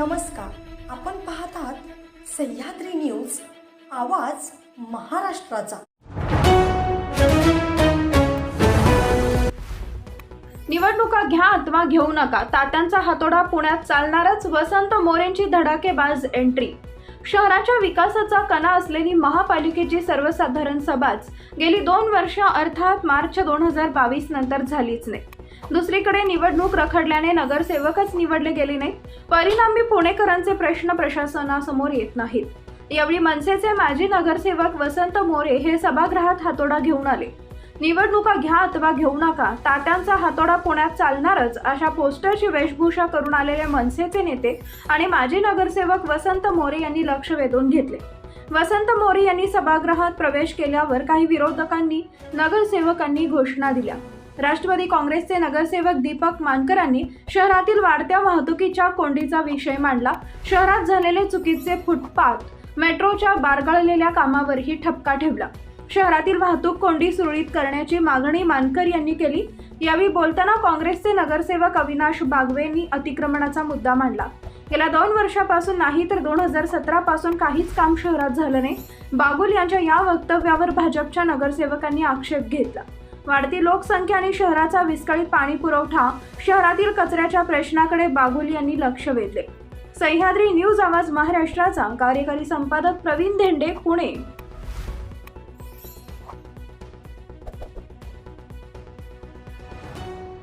नमस्कार. आपण पाहत आहात सह्याद्री न्यूज आवाज महाराष्ट्राचा. निवडणुका घ्या अथवा घेऊ नका तात्यांचा हातोडा पुण्यात चालणारच वसंत मोरेंची धडाकेबाज एंट्री शहराच्या विकासाचा कणा असलेली महापालिकेची सर्वसाधारण सभाच गेली दोन वर्ष अर्थात मार्च दोन हजार बावीस नंतर झालीच नाही. दुसरीकडे निवडणूक रखडल्याने नगरसेवकच निवडले गेले नाही परिणामी पुणेकरांचे प्रश्न प्रशासनासमोर येत नाहीत. यावेळी मनसेचे माजी नगरसेवक वसंत मोरे हे सभागृहात हातोडा घेऊन आले. निवडणुका घ्या अथवा घेऊ नका तात्यांचा हातोडा पुण्यात चालणारच अशा पोस्टरची वेशभूषा करून आलेले मनसेचे नेते आणि माजी नगरसेवक वसंत मोरे यांनी लक्ष वेधून घेतले. वसंत मोरे यांनी सभागृहात प्रवेश केल्यावर काही विरोधकांनी नगरसेवकांनी घोषणा दिल्या. राष्ट्रवादी काँग्रेसचे नगरसेवक दीपक मानकरांनी शहरातील वाढत्या वाहतुकीच्या कोंडीचा विषय मांडला. शहरात झालेले चुकीचे फुटपाथ मेट्रोच्या बारगळलेल्या कामावरही ठपका ठेवला. शहरातील वाहतूक कोंडी सुरळीत करण्याची मागणी मानकर यांनी केली. यावेळी बोलताना काँग्रेसचे नगरसेवक अविनाश बागवेंनी अतिक्रमणाचा मुद्दा मांडला. गेल्या दोन वर्षापासून नाही तर दोन हजार सतरा पासून काहीच काम शहरात झालं नाही. बागुल यांच्या या वक्तव्यावर भाजपच्या नगरसेवकांनी आक्षेप घेतला. वाढती लोकसंख्या आणि शहराचा विस्कळीत पाणी पुरवठा शहरातील कचऱ्याच्या प्रश्नाकडे बागुल यांनी लक्ष वेधले. सह्याद्री न्यूज आवाज महाराष्ट्राचा कार्यकारी संपादक प्रवीण धेंडे पुणे.